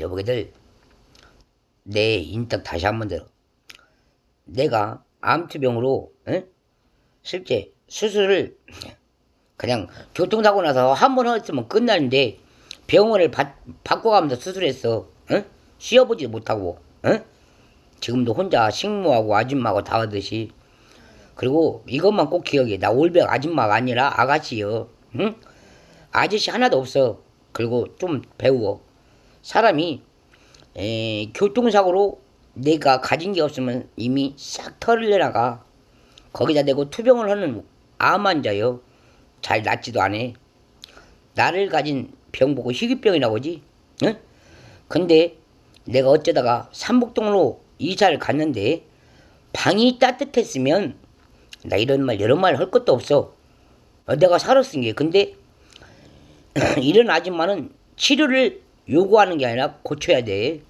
여보게들 내 인덕 다시 한 번 들어. 내가 암투병으로 응? 실제 수술을 그냥 교통사고 나서 한 번 했으면 끝나는데 병원을 바, 바꿔가면서 수술했어. 응? 쉬어보지도 못하고 응? 지금도 혼자 식모하고 아줌마하고 다 하듯이 그리고 이것만 꼭 기억해. 나 올백 아줌마가 아니라 아가씨여. 응? 아저씨 하나도 없어. 그리고 좀 배워. 사람이 에, 교통사고로 내가 가진 게 없으면 이미 싹 털을 내나가. 거기다 대고 투병을 하는 암 환자요. 잘 낫지도 않아. 나를 가진 병 보고 희귀병이 나오지. 응? 근데 내가 어쩌다가 삼복동으로 이사를 갔는데 방이 따뜻했으면 나 이런 말 이런 말할 것도 없어. 어, 내가 살았은 게 근데 이런 아줌마는 치료를 요구하는 게 아니라 고쳐야 돼.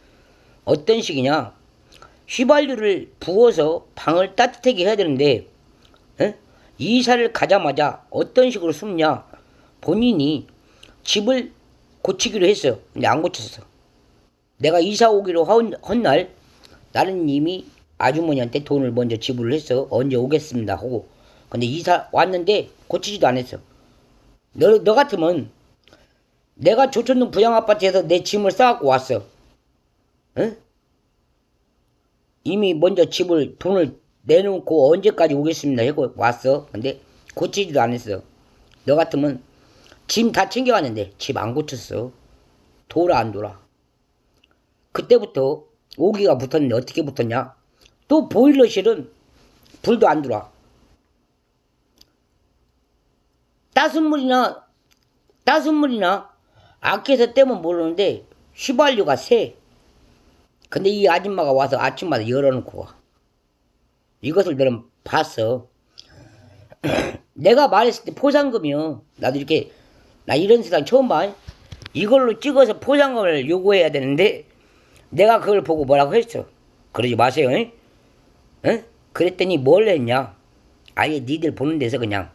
어떤 식이냐? 휘발유를 부어서 방을 따뜻하게 해야 되는데 에? 이사를 가자마자 어떤 식으로 숨냐? 본인이 집을 고치기로 했어. 근데 안 고쳤어. 내가 이사 오기로 한, 한날 나는 이미 아주머니한테 돈을 먼저 지불을 했어. 언제 오겠습니다 하고. 근데 이사 왔는데 고치지도 않았어. 너, 너 같으면 내가 조천동 부양아파트에서 내 짐을 싸갖고 왔어. 응? 이미 먼저 집을 돈을 내놓고 언제까지 오겠습니다 하고 왔어. 근데 고치지도 않았어. 너 같으면 짐 다 챙겨왔는데 집 안 고쳤어. 돌아 안 돌아. 그때부터 오기가 붙었는데 어떻게 붙었냐? 또 보일러실은 불도 안 들어와. 따순 물이나 따순 물이나 아껴서 떼면 모르는데 휘발유가 새. 근데 이 아줌마가 와서 아침마다 열어놓고 와. 이것을 너는 봤어. 내가 말했을 때 포상금이요. 나도 이렇게 나 이런 세상 처음 봐. 이걸로 찍어서 포상금을 요구해야 되는데 내가 그걸 보고 뭐라고 했어. 그러지 마세요. 응? 응? 그랬더니 뭘 했냐? 아예 니들 보는 데서 그냥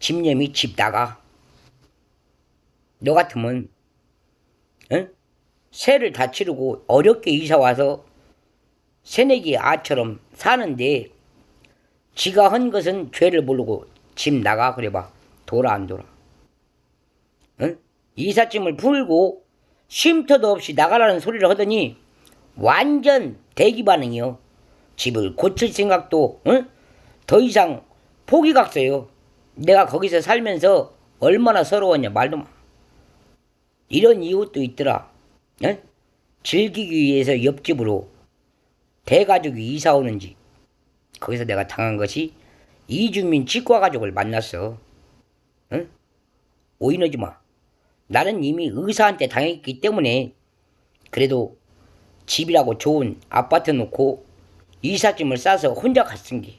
집념이 집 나가. 너 같으면 응? 새를 다 치르고 어렵게 이사 와서 새내기 아처럼 사는데 지가 한 것은 죄를 모르고 집 나가 그래봐 돌아 안 돌아 응? 이삿짐을 풀고 쉼터도 없이 나가라는 소리를 하더니 완전 대기 반응이요 집을 고칠 생각도 응? 더 이상 포기각서요 내가 거기서 살면서 얼마나 서러웠냐 말도 마 이런 이웃도 있더라 응? 즐기기 위해서 옆집으로 대가족이 이사 오는지 거기서 내가 당한 것이 이주민 치과 가족을 만났어. 응? 오인하지 마. 나는 이미 의사한테 당했기 때문에 그래도 집이라고 좋은 아파트 놓고 이삿짐을 싸서 혼자 갔은 게.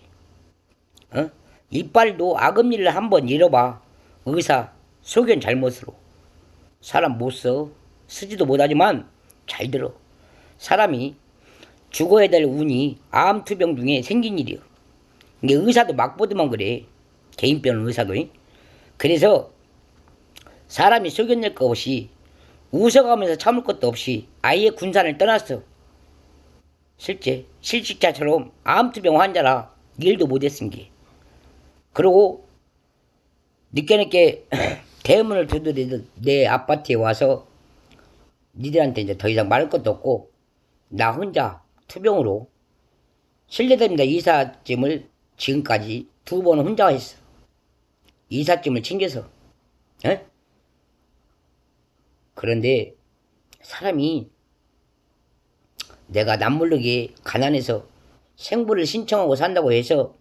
어? 이빨도 일을 한번 잃어봐. 의사 소견 잘못으로. 사람 못 써. 쓰지도 못하지만 잘 들어. 사람이 죽어야 될 운이 암투병 중에 생긴 일이요. 이게 의사도 막 보더만 그래. 개인병 의사도. 그래서 사람이 속여낼 것 없이 웃어가면서 참을 것도 없이 아예 군산을 떠났어. 실제 실직자처럼 암투병 환자라 일도 못했은 게. 그러고 늦게 늦게 대문을 두드리던 내 아파트에 와서 니들한테 이제 더 이상 말할 것도 없고 나 혼자 투병으로 실례됩니다. 이삿짐을 지금까지 두 번 혼자 했어. 이삿짐을 챙겨서. 에? 그런데 사람이 내가 남모르게 가난해서 생부를 신청하고 산다고 해서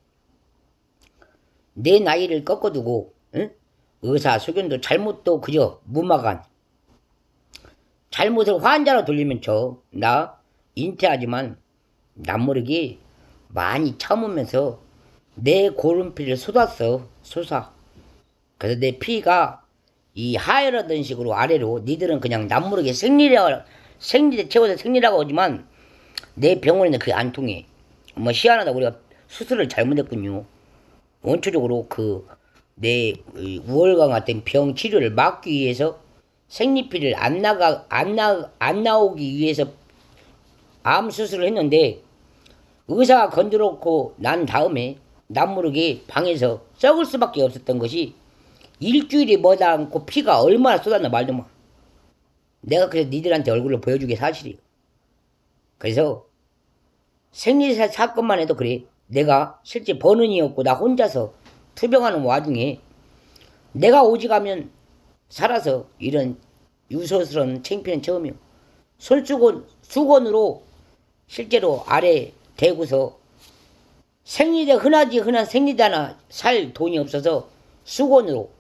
내 나이를 꺾어두고 응? 의사 소견도 잘못도 그저 무마간. 잘못을 환자로 돌리면 저 나 인태하지만 남모르게 많이 참으면서 내 고름피를 쏟았어 쏟아. 그래서 내 피가 이 하열하던 식으로 아래로 니들은 그냥 남모르게 생리라 생리대 채워서 생리라고 하지만 내 병원에는 그게 안 통해. 뭐 희한하다. 우리가 수술을 잘못했군요. 원초적으로 그 내 우월감 같은 병 치료를 막기 위해서 생리피를 안 나가 안 나 안 나오기 위해서 암 수술을 했는데 의사가 건드렸고 난 다음에 남 모르게 방에서 썩을 수밖에 없었던 것이 일주일이 머다 않고 피가 얼마나 쏟았나 말도 마. 내가 그래서 니들한테 얼굴을 보여주게 사실이에요. 그래서 생리 사- 사건만 해도 그래. 내가 실제 버는이 없고 나 혼자서 투병하는 와중에 내가 오직하면 살아서 이런 유서스러운 창피는 처음이요. 솔수건 수건으로 실제로 아래 대고서 생리대 흔하지 흔한 생리대나 살 돈이 없어서 수건으로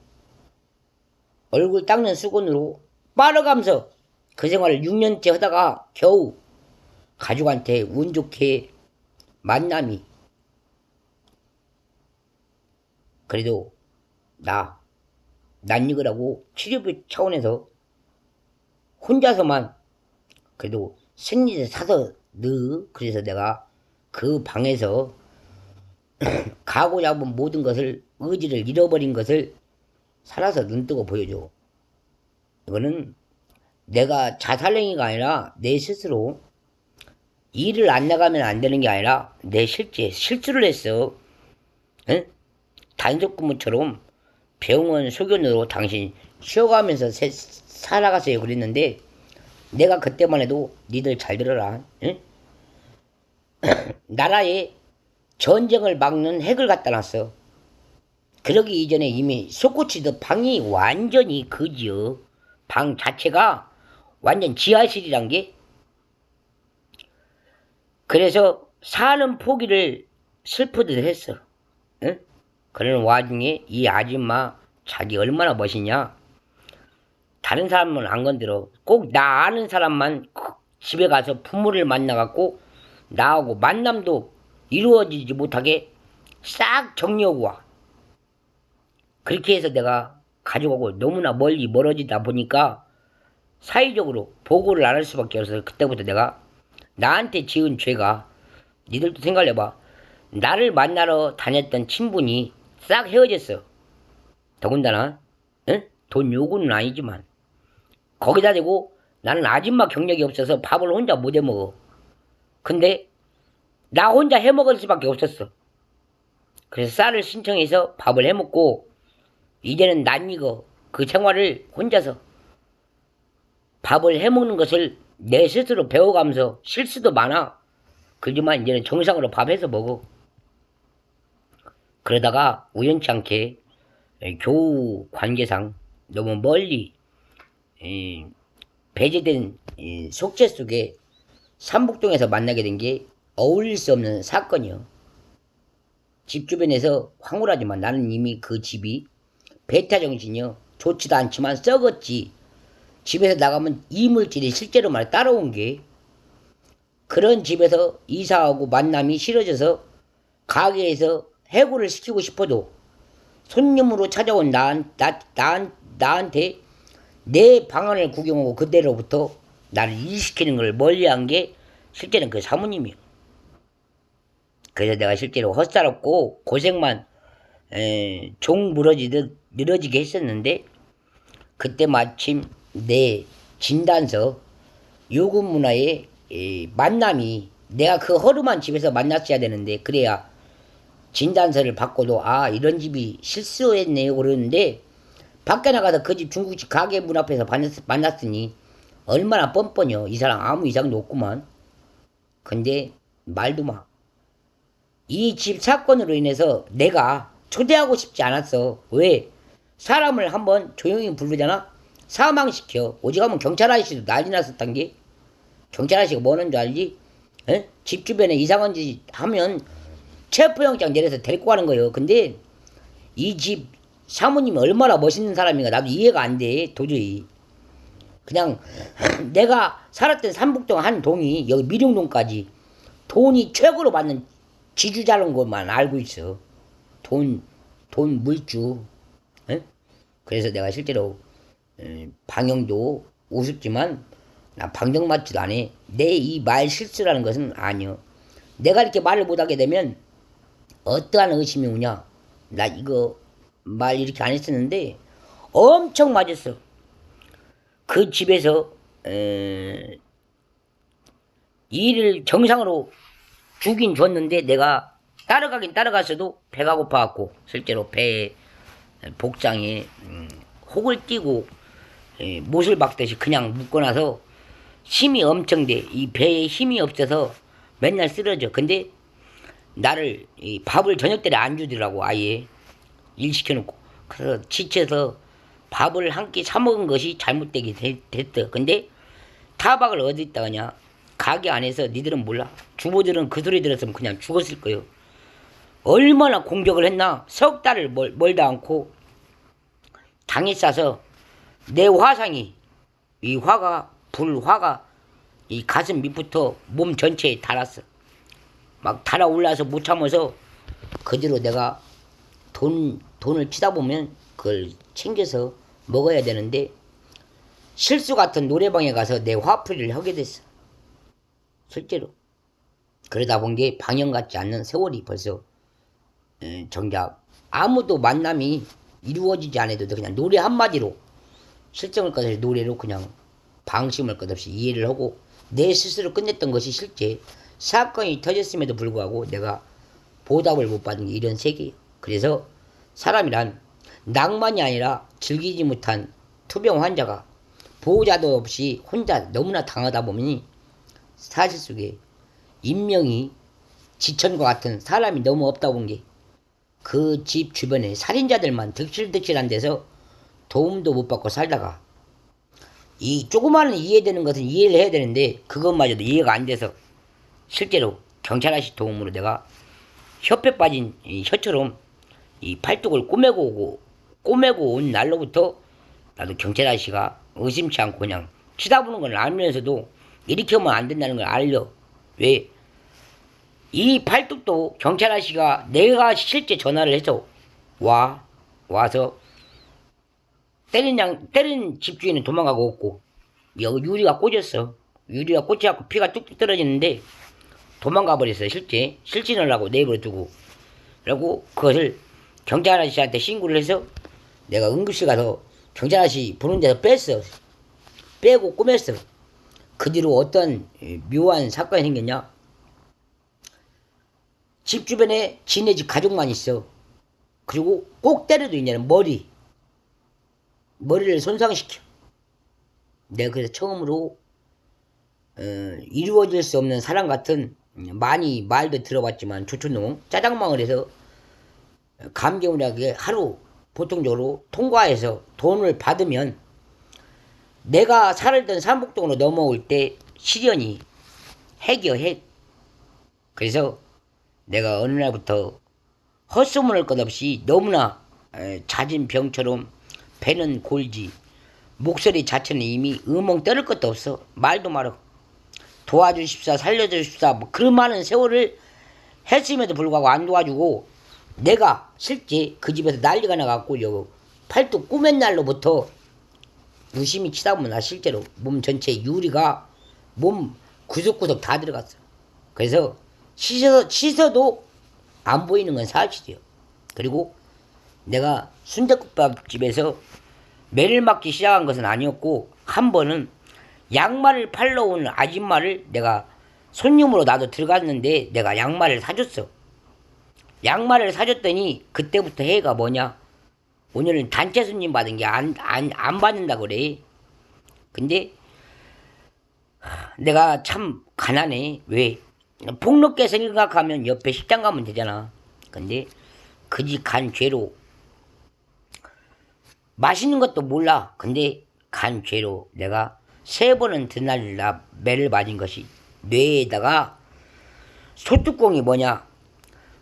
얼굴 닦는 수건으로 빨아가면서 그 생활을 6년째 하다가 겨우 가족한테 운 좋게 만남이 그래도 나 낯익으라고 치료비 차원에서 혼자서만 그래도 생리대 사서 넣어 그래서 내가 그 방에서 가고 잡은 모든 것을 의지를 잃어버린 것을 살아서 눈뜨고 보여줘. 이거는 내가 자살행위가 아니라 내 스스로 일을 안 나가면 안 되는 게 아니라 내 실제 실수를 했어. 응? 단속 근무처럼 병원 소견으로 당신 쉬어가면서 세- 살아가세요 그랬는데 내가 그때만 해도 니들 잘 들어라. 응? 나라에 전쟁을 막는 핵을 갖다 놨어. 그러기 이전에 이미 솟구치듯 방이 완전히 그지요. 방 자체가 완전 지하실이란 게. 그래서 사는 포기를 슬프듯 했어. 응? 그러는 와중에 이 아줌마 자기 얼마나 멋있냐. 다른 사람은 안 건드려. 꼭 나 아는 사람만 그 집에 가서 부모를 만나갖고 나하고 만남도 이루어지지 못하게 싹 정리하고 와. 그렇게 해서 내가 가져가고 너무나 멀리 멀어지다 보니까 사회적으로 보고를 안 할 수밖에 없어서 그때부터 내가 나한테 지은 죄가 니들도 생각해봐. 나를 만나러 다녔던 친분이 싹 헤어졌어. 더군다나 응? 돈 요구는 아니지만 거기다 대고 나는 아줌마 경력이 없어서 밥을 혼자 못 해먹어. 근데 나 혼자 해먹을 수밖에 없었어. 그래서 쌀을 신청해서 밥을 해먹고 이제는 난 이거 그 생활을 혼자서 밥을 해먹는 것을 내 스스로 배워가면서 실수도 많아. 그지만 이제는 정상으로 밥해서 먹어. 그러다가 우연치 않게 교우 관계상 너무 멀리 이, 배제된 이 속죄 속에 삼북동에서 만나게 된 게 어울릴 수 없는 사건이요. 집 주변에서 황홀하지만 나는 이미 그 집이 베타 정신이요. 좋지도 않지만 썩었지. 집에서 나가면 이물질이 실제로 말해 따라온 게 그런 집에서 이사하고 만남이 싫어져서 가게에서 해고를 시키고 싶어도 손님으로 찾아온 나, 나, 나, 나한테 내 방안을 구경하고 그대로부터 나를 일시키는 걸 멀리한 게 실제는 그 사모님이요. 그래서 내가 실제로 헛살았고 고생만 에, 종 무너지듯 늘어지게 했었는데 그때 마침 내 진단서 요금 문화의 이 만남이 내가 그 허름한 집에서 만났어야 되는데 그래야 진단서를 받고도 아 이런 집이 실수했네요 그러는데 밖에 나가서 그 집 중국집 가게 문 앞에서 만났, 만났 으니 얼마나 뻔뻔해요 이 사람 아무 이상도 없구만 근데 말도 마 이 집 사건으로 인해서 내가 초대하고 싶지 않았어. 왜? 사람을 한번 조용히 부르잖아? 사망시켜. 오직하면 경찰 아저씨도 난리 났었단 게. 경찰 아저씨가 뭐는 줄 알지? 에? 집 주변에 이상한 짓 하면 체포영장 내려서 데리고 가는 거예요. 근데 이 집 사모님이 얼마나 멋있는 사람인가 나도 이해가 안 돼. 도저히. 그냥 내가 살았던 삼북동 한 동이 여기 미룡동까지 돈이 최고로 받는 지주자는 것만 알고 있어. 돈, 돈 물주. 에? 그래서 내가 실제로 에, 방영도 우습지만 나 방정 맞지도 않아. 내 이 말 실수라는 것은 아니여. 내가 이렇게 말을 못하게 되면 어떠한 의심이 오냐. 나 이거 말 이렇게 안 했었는데 엄청 맞았어. 그 집에서 에, 일을 정상으로 주긴 줬는데 내가 따라가긴 따라갔어도 배가 고파갖고 실제로 배에 복장에 음, 혹을 띄고 에, 못을 박듯이 그냥 묶어놔서 힘이 엄청 돼. 이 배에 힘이 없어서 맨날 쓰러져. 근데 나를 이 밥을 저녁 때에 안 주더라고 아예 일 시켜놓고 그래서 지쳐서 밥을 한 끼 사 먹은 것이 잘못되게 되- 됐어. 근데 타박을 어디 있다 그냐 가게 안에서 니들은 몰라 주부들은 그 소리 들었으면 그냥 죽었을 거예요. 얼마나 공격을 했나 석 달을 멀, 멀다 않고 당에 싸서 내 화상이 이 화가 불화가 이 가슴 밑부터 몸 전체에 달았어. 막 달아올라서 못 참아서 그대로 내가 돈 돈을 치다 보면 그걸 챙겨서 먹어야 되는데 실수 같은 노래방에 가서 내 화풀이를 하게 됐어. 실제로 그러다 본 게 방영 같지 않는 세월이 벌써 에, 정작 아무도 만남이 이루어지지 않아도 그냥 노래 한마디로 실정을 것 없이 노래로 그냥 방심을 것 없이 이해를 하고 내 스스로 끝냈던 것이 실제 사건이 터졌음에도 불구하고 내가 보답을 못 받은 게 이런 세계예요. 그래서 사람이란 낭만이 아니라 즐기지 못한 투병 환자가 보호자도 없이 혼자 너무나 당하다 보니 사실 속에 인명이 지천과 같은 사람이 너무 없다 본 게 그 집 주변에 살인자들만 득실득실한 데서 도움도 못 받고 살다가 이 조그마한 이해되는 것은 이해를 해야 되는데 그것마저도 이해가 안 돼서 실제로 경찰 아저씨 도움으로 내가 협회 빠진 이 혀처럼 이 팔뚝을 꼬매고 오고 꼬매고 온 날로부터 나도 경찰 아저씨가 의심치 않고 그냥 치다보는 걸 알면서도 이렇게 하면 안 된다는 걸 알려 왜? 이 팔뚝도 경찰 아저씨가 내가 실제 전화를 해서 와 와서 때린 양 때린 집주인은 도망가고 없고 여기 유리가 꽂혔어 유리가 꽂혀갖고 피가 뚝뚝 떨어지는데 도망가 버렸어요 실제. 실진을 하고 내버려 두고. 그리고 그것을 경찰 아저씨한테 신고를 해서 내가 응급실 가서 경찰 아저씨 보는 데서 뺐어. 빼고 꼬맸어. 그 뒤로 어떤 묘한 사건이 생겼냐? 집 주변에 지네 집 가족만 있어. 그리고 꼭 때려도 있냐는 머리. 머리를 손상시켜. 내가 그래서 처음으로 어, 이루어질 수 없는 사랑 같은 많이 말도 들어봤지만 조촌농 짜장망을 해서 감개무량하게 하루 보통적으로 통과해서 돈을 받으면 내가 살던 삼복동으로 넘어올 때 시련이 핵 그래서 내가 어느 날부터 헛소문할 것 없이 너무나 에, 잦은 병처럼 배는 골지 목소리 자체는 이미 음엉 떨을 것도 없어. 말도 말어 도와주십사 살려주십사 뭐 그런 많은 세월을 했음에도 불구하고 안 도와주고 내가 실제 그 집에서 난리가 나갖고 요 팔뚝 꾸맨 날로부터 유심히 치다 보면 나 실제로 몸 전체에 유리가 몸 구석구석 다 들어갔어. 그래서 씻어, 씻어도 안 보이는 건 사실이에요. 그리고 내가 순대국밥집에서 매를 맞기 시작한 것은 아니었고 한 번은 양말을 팔러 온 아줌마를 내가 손님으로 나도 들어갔는데 내가 양말을 사줬어. 양말을 사줬더니 그때부터 해가 뭐냐? 오늘은 단체 손님 받은 게 안 안 안 받는다 그래. 근데 하, 내가 참 가난해. 왜? 폭넓게 생각하면 옆에 식당 가면 되잖아. 근데 그집간 죄로 맛있는 것도 몰라. 근데 간 죄로 내가 세 번은 드날라 매를 맞은 것이 뇌에다가 소뚜껑이 뭐냐?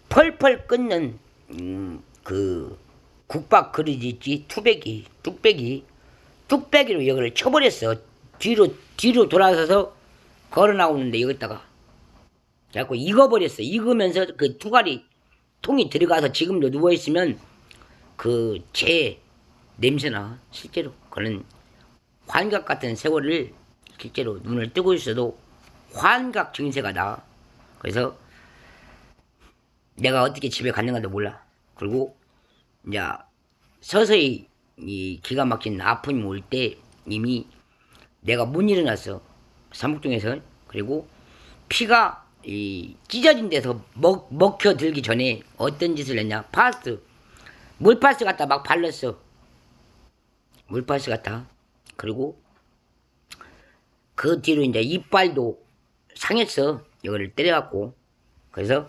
펄펄 끓는 음, 그 국밥 그릇 있지 투배기 뚝배기. 뚝배기로 여기를 쳐버렸어. 뒤로 뒤로 돌아서서 걸어 나오는데 여기다가. 자꾸 익어버렸어. 익으면서 그 투가리 통이 들어가서 지금도 누워 있으면 그 제 냄새나 실제로 그런 환각 같은 세월을 실제로 눈을 뜨고 있어도 환각 증세가 나. 그래서 내가 어떻게 집에 갔는가도 몰라. 그리고 이제 서서히 이 기가 막힌 아픔이 올 때 이미 내가 못 일어났어. 삼북동에서. 그리고 피가 이 찢어진 데서 먹, 먹혀 들기 전에 어떤 짓을 했냐. 파스. 물파스 갖다 막 발랐어. 물파스 갖다. 그리고 그 뒤로 이제 이빨도 상했어. 이거를 때려갖고. 그래서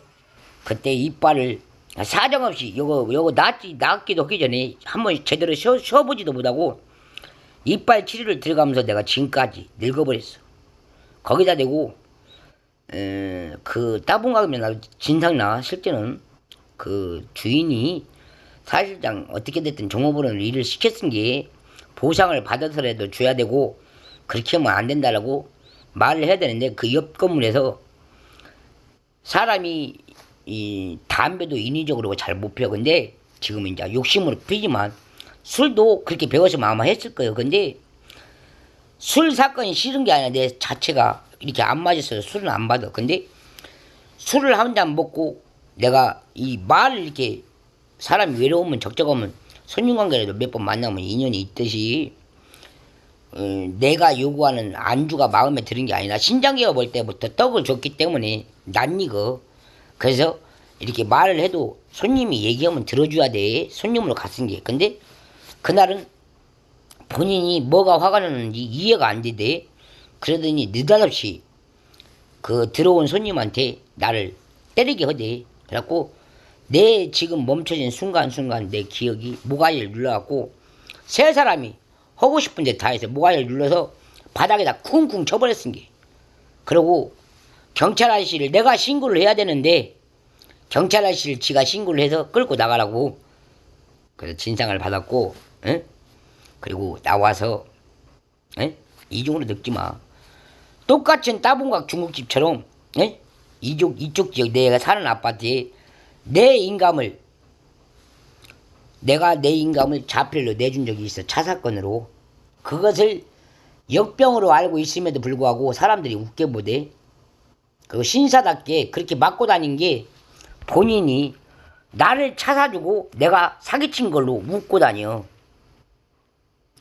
그때 이빨을 사정없이 요거 요거 낫지 낫기도 하기 전에 한번 제대로 쉬어, 쉬어보지도 못하고 이빨 치료를 들어가면서 내가 지금까지 늙어버렸어. 거기다 대고 에, 그 따봉감이 나 진상나 실제는 그 주인이 사실상 어떻게 됐든 종업원을 일을 시켰은 게 보상을 받아서라도 줘야 되고 그렇게 하면 안 된다라고 말을 해야 되는데 그 옆 건물에서 사람이 이 담배도 인위적으로 잘 못 피워. 근데 지금 이제 욕심으로 피지만 술도 그렇게 배웠으면 아마 했을 거예요. 근데 술 사건이 싫은 게 아니라 내 자체가 이렇게 안 맞았어요. 술은 안 받아. 근데 술을 한 잔 먹고 내가 이 말을 이렇게 사람이 외로우면 적적하면 손님 관계라도 몇 번 만나면 인연이 있듯이 어, 내가 요구하는 안주가 마음에 드는 게 아니라 신장계가 볼 때부터 떡을 줬기 때문에 낯익어. 그래서 이렇게 말을 해도 손님이 얘기하면 들어줘야 돼. 손님으로 갔은 게. 근데 그날은 본인이 뭐가 화가 나는지 이해가 안 되대. 그러더니 느닷없이 그 들어온 손님한테 나를 때리게 하대. 그래갖고 내 지금 멈춰진 순간순간 내 기억이 모가지를 눌러갖고 세 사람이 하고 싶은데 다 해서 모가지를 눌러서 바닥에다 쿵쿵 쳐버렸은 게 그러고 경찰 아저씨를 내가 신고를 해야 되는데 경찰 아저씨를 지가 신고를 해서 끌고 나가라고 그래서 진상을 받았고 응? 그리고 나와서 응? 이중으로 늙지 마 똑같은 따봉각 중국집처럼 응? 이쪽 이쪽 지역 내가 사는 아파트에 내 인감을 내가 내 인감을 자필로 내준 적이 있어. 차 사건으로. 그것을 역병으로 알고 있음에도 불구하고 사람들이 웃게 보대? 그 신사답게 그렇게 맞고 다닌 게 본인이 나를 차 사주고 내가 사기친 걸로 웃고 다녀.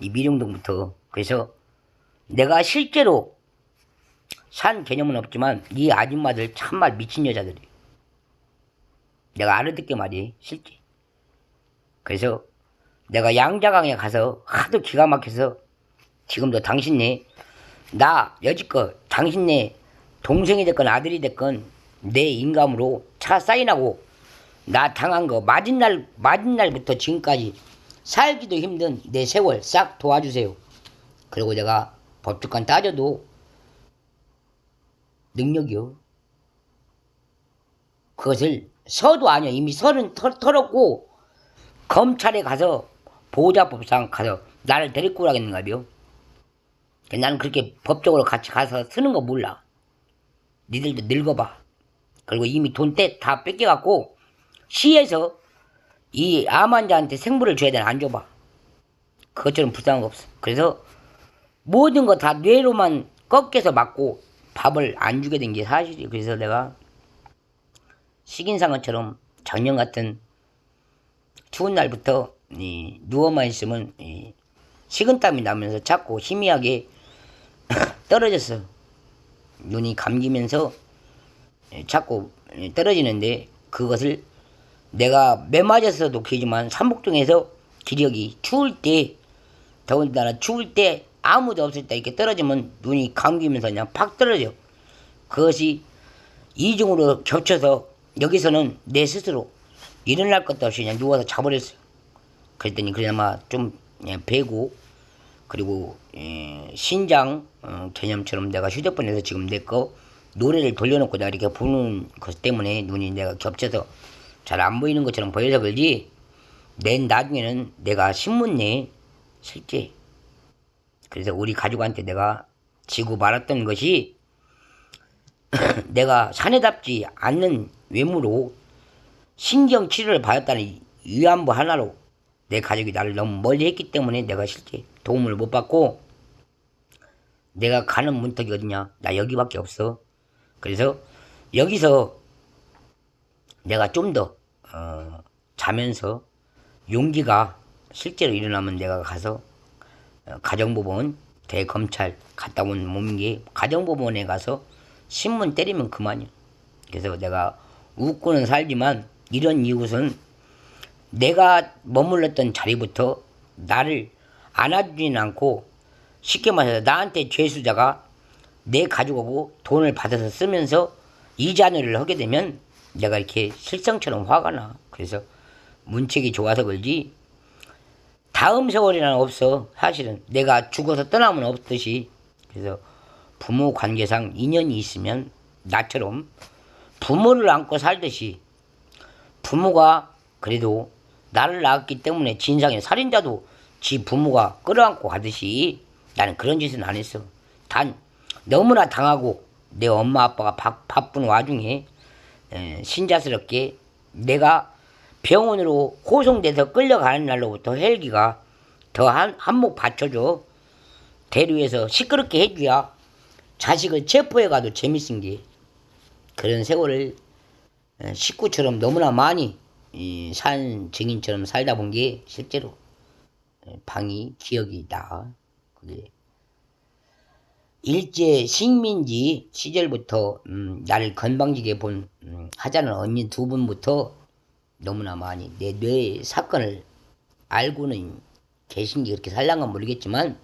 이 미령동부터. 그래서 내가 실제로 산 개념은 없지만 이 아줌마들 참말 미친 여자들이 내가 알아듣게 말이 실제 그래서 내가 양자강에 가서 하도 기가 막혀서 지금도 당신네 나 여지껏 당신네 동생이 됐건 아들이 됐건 내 인감으로 차 사인하고 나 당한 거 맞은 날 맞은 날부터 지금까지 살기도 힘든 내 세월 싹 도와주세요. 그리고 내가 법적관 따져도 능력이요. 그것을 서도 아니야. 이미 서는 털, 털었고 검찰에 가서 보호자법상 가서 나를 데리고 오라겠는가요? 나는 그렇게 법적으로 같이 가서 쓰는 거 몰라. 니들도 늙어봐. 그리고 이미 돈때다 뺏겨갖고 시에서 이 암 환자한테 생물을 줘야 되나 안 줘봐. 그것처럼 불쌍한 거 없어. 그래서 모든 거 다 뇌로만 꺾여서 맞고 밥을 안 주게 된 게 사실이에요. 그래서 내가 식인상어처럼 작년 같은 추운 날부터 이 누워만 있으면 이 식은땀이 나면서 자꾸 희미하게 떨어졌어. 눈이 감기면서 자꾸 떨어지는데 그것을 내가 매 맞아서도 그지만 삼복동에서 기력이 추울 때 더군다나 추울 때 아무도 없을 때 이렇게 떨어지면 눈이 감기면서 그냥 팍 떨어져. 그것이 이중으로 겹쳐서 여기서는 내 스스로 일어날 것도 없이 그냥 누워서 자버렸어요. 그랬더니 그나마 좀 예, 배고 그리고 예, 신장 어, 개념처럼 내가 휴대폰에서 지금 내 거 노래를 돌려놓고 내가 이렇게 보는 것 때문에 눈이 내가 겹쳐서 잘 안 보이는 것처럼 보여서 그러지 낸 나중에는 내가 신문내에 실제 그래서 우리 가족한테 내가 지고 말았던 것이 내가 사내답지 않는 외모로 신경 치료를 받았다는 위안부 하나로 내 가족이 나를 너무 멀리 했기 때문에 내가 실제 도움을 못 받고 내가 가는 문턱이 어디냐? 나 여기밖에 없어. 그래서 여기서 내가 좀더 어, 자면서 용기가 실제로 일어나면 내가 가서 어, 가정법원 대검찰 갔다 온 몸이 가정법원에 가서 신문 때리면 그만이야. 그래서 내가 웃고는 살지만 이런 이웃은 내가 머물렀던 자리부터 나를 안아주진 않고 쉽게 말해서 나한테 죄수자가 내 가족하고 돈을 받아서 쓰면서 이자료를 하게 되면 내가 이렇게 실성처럼 화가 나. 그래서 문책이 좋아서 그러지 다음 세월이란 없어. 사실은 내가 죽어서 떠나면 없듯이. 그래서 부모 관계상 인연이 있으면 나처럼 부모를 안고 살듯이 부모가 그래도 나를 낳았기 때문에 진상의 살인자도 지 부모가 끌어안고 가듯이 나는 그런 짓은 안 했어. 단 너무나 당하고 내 엄마 아빠가 바, 바쁜 와중에 에, 신자스럽게 내가 병원으로 호송돼서 끌려가는 날로부터 헬기가 더 한, 한몫 받쳐줘. 대류에서 시끄럽게 해줘야 자식을 체포해 가도 재밌은 게 그런 세월을 에, 식구처럼 너무나 많이 이, 산 증인처럼 살다 본 게 실제로 에, 방이 기억이 나. 그게 일제 식민지 시절부터 음, 나를 건방지게 본 음, 하자는 언니 두 분부터 너무나 많이 내뇌 사건을 알고는 계신 게 그렇게 살랑은 모르겠지만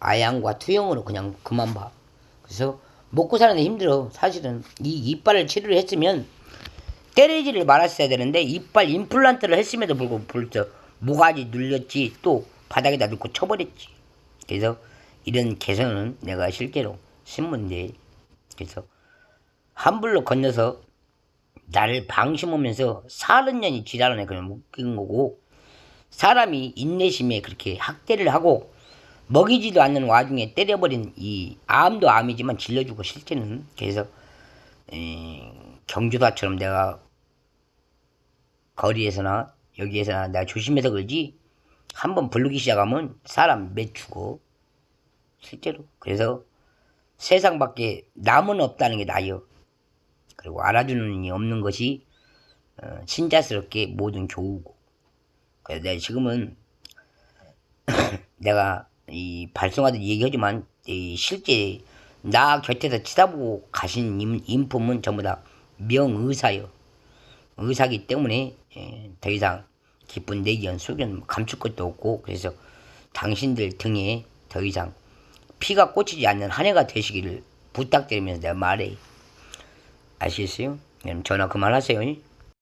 아양과 투영으로 그냥 그만 봐. 그래서 먹고 사는데 힘들어. 사실은 이 이빨을 치료를 했으면 때리지를 말았어야 되는데 이빨 임플란트를 했음에도 불구하고 모가지 눌렸지 또 바닥에다 놓고 쳐버렸지. 그래서 이런 개선은 내가 실제로 신문대 그래서 한불로 건너서 나를 방심하면서 사는 년이 지랄하네 그냥 웃긴 거고 사람이 인내심에 그렇게 학대를 하고 먹이지도 않는 와중에 때려버린 이 암도 암이지만 질려주고 실제는 그래서 에, 경주다처럼 내가 거리에서나 여기에서나 내가 조심해서 그러지 한번 부르기 시작하면 사람 맺추고 실제로 그래서 세상 밖에 남은 없다는 게 나요. 그리고 알아주는 이 없는 것이 어, 신자스럽게 모든 교우고. 그래서 내가 지금은 내가 이 발송하듯 얘기하지만 이 실제 나 곁에서 치다보고 가신 인, 인품은 전부 다 명의사요. 의사기 때문에 예, 더 이상 기쁜 내견 소견 감출 것도 없고 그래서 당신들 등에 더 이상 피가 꽂히지 않는 한 해가 되시기를 부탁드리면서 내가 말해. 아시겠어요? 전화 그만하세요.